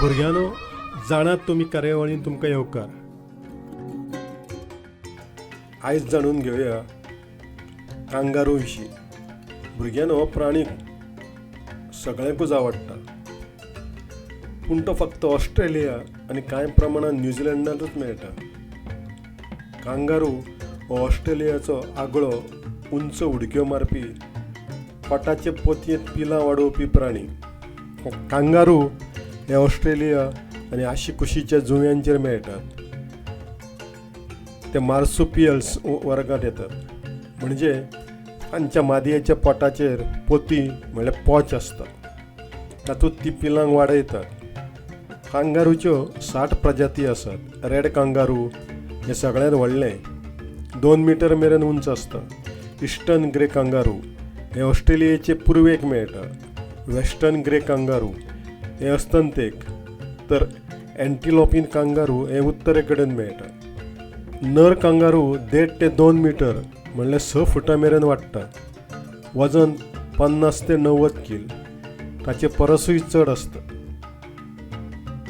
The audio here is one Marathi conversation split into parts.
भुरग्यानो जाणात तुमी कार्यावळीन तुमकां येवकार. आयज जाणून घेवया कांगारू विशीं. भुरग्यानो हो प्राणी सगळ्यांकूच आवडटा? पूण तो फक्त ऑस्ट्रेलिया आनी कांय प्रमाणांत न्यूझीलंडांतूच मेळटा. कांगारू हो ऑस्ट्रेलियाचो आगळो उंच उडक्यो मारपी पोटाचे पोतयेंत पिलां वाडोवपी प्राणी. हो कांगारू हे ऑस्ट्रेलिया आनी आशी कुशीच्या जुंव्यांचेर मेळटात ते मार्सुपियल्स वर्गांत येतात. म्हणजे तांच्या मादयेच्या पोटाचेर पोती म्हणल्यार पोच आसता तातूंत ती पिलांक वाडयतात कांगारूच्यो साठ प्रजाती आसात रेड कांगारू हे सगळ्यांत व्हडलें. दोन मिटर मेरेन उंच आसता इस्टर्न ग्रे कांगारू हे ऑस्ट्रेलियेचे पुर्वेक मेळटा. वेस्टर्न ग्रे कांगारू हे अस्तंतेक. तर एंटिलोपीन कांगारू हे उत्तरे कडेन मेळटा नर कांगारू देड ते दोन मिटर म्हणल्यार स फुटां मेरेन वाडटा वजन पन्नास ते णव्वद कील. ताचे परसूय चड आसता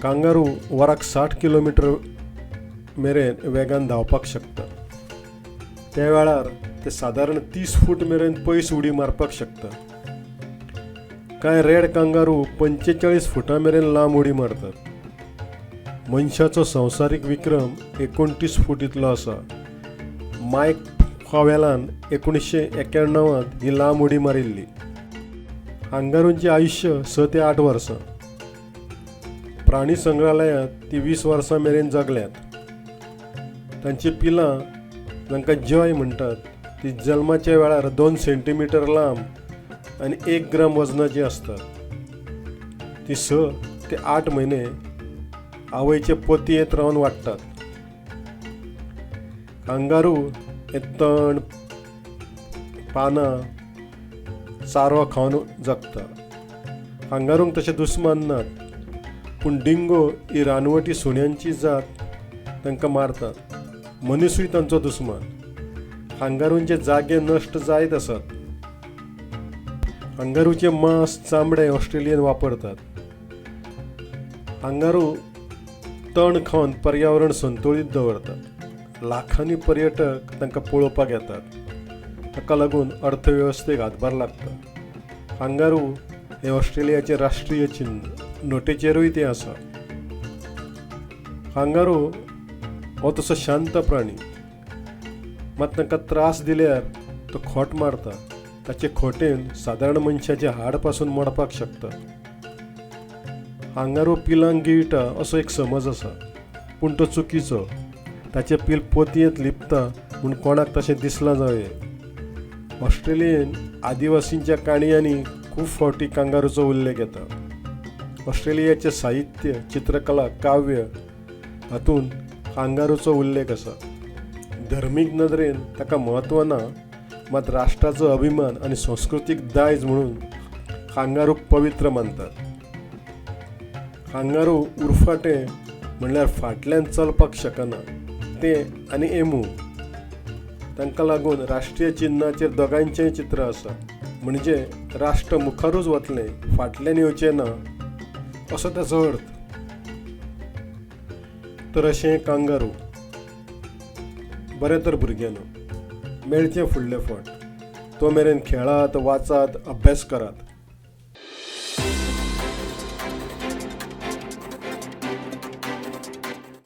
कांगारू वराक साठ किलोमिटर मेरेन वेगान धांवपाक शकता त्या वेळार ते सादारण तीस फूट मेरेन पयस उडी मारपाक शकता कांय रेड कांगारू पंचेचाळीस फुटां मेरेन लांब उडी मारतात. मनशाचो संवसारीक विक्रम एकोणतीस फूट इतलो आसा मायक फावेलान एकोणीसशे एक्याण्णवांत ही लांब उडी मारिल्ली कांगारूंचें आयुश्य स ते आठ वर्सां प्राणी संग्रहालयांत ती वीस वर्सां मेरेन जगल्यात. तांची पिलां जांकां जय म्हणटात ती जल्माच्या वेळार दोन सेंटीमीटर लांब आनी एक ग्राम वजनाची आसतात ती स ते आठ म्हयने आवयचे पोतयेंत रावन वाडटात कांगारू हे तण पानां चारो खावन जगता. कांगारूंक तशें दुस्मान नात पूण डिंगो ही रानवटी सुण्यांची जात तांकां मारतात. मनीसूय तांचो दुस्मान कांगारूंचे जागे नश्ट जायत आसात अंगारूचे मांस चामडे ऑस्ट्रेलियन वापरतात. अंगारू तण खावन पर्यावरण संतुळीत दवरतात. लाखांनी पर्यटक तांकां पळोवपाक येतात ताका लागून अर्थवेवस्थेक हातभार लागता. कांगारू हे ऑस्ट्रेलियाचे राष्ट्रीय चिन्ह नोटेचेरूय ते आसा. कांगारू हो तसो शांत प्राणी. मात तांकां त्रास दिल्यार तो खोट मारता. ताचे खोटेन सादारण मनशाचे हाडपासून मोडपाक शकता. हांगारो पिलांक गिळटा असो एक समज आसा पूण तो चुकीचो. ताचे पील पोतयेंत लिपता म्हूण कोणाक तशें दिसलां जावं ऑस्ट्रेलियेन आदिवासींच्या काणयांनी खूब फावटी कांगारूचो उल्लेख येता. ऑस्ट्रेलियाचें साहित्य चित्रकला काव्य हातूंत कांगारूचो उल्लेख आसा. धर्मीक नदरेन ताका म्हत्व ना मात राष्ट्राचो अभिमान आनी संस्कृतीक दायज म्हणून कांगारूक पवित्र मानतात कांगारू उरफाटे म्हणल्यार फाटल्यान चलपाक शकना. ते आनी एमू. तांकां लागून राष्ट्रीय चिन्नाचेर दोगांचेंय चित्र आसा. म्हणजे राष्ट्र मुखारूच वतलें फाटल्यान येवचें ना. असो ताचो अर्थ. तर अशें कांगारू. बरें तर भुरग्यांनो. मेळचें फुडले फावट तो मेरेन खेळात वाचात अभ्यास करात.